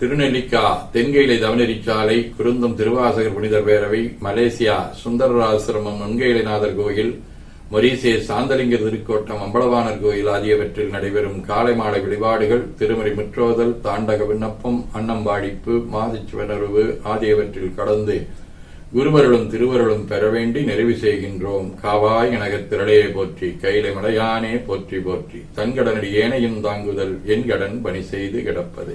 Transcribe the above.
திருநெல்லிக்கா தென்கையிலை தவனரிச்சாலை குருந்தம் திருவாசகர் புனிதர் பேரவை மலேசியா சுந்தரராசிரமம் நுண்கையிலைநாதர் கோயில் மொரீசியஸ் சாந்தலிங்க திருக்கோட்டம் அம்பலவாணர் கோயில் ஆகியவற்றில் நடைபெறும் காலை மாலை வழிபாடுகள் திருமறை முற்றோதல் தாண்டக விண்ணப்பம் அன்னம்பாடிப்பு மாதிச்சுவனருவு ஆகியவற்றில் கடந்து குருவருளும் திருவருளும் பெற வேண்டி நிறைவு செய்கின்றோம். காவாய் எனகத் திரளையை போற்றி கைலை மலையானே போற்றி போற்றி தன்கடனடி ஏனையும் தாங்குதல் என் கடன் பணி செய்து கிடப்பது.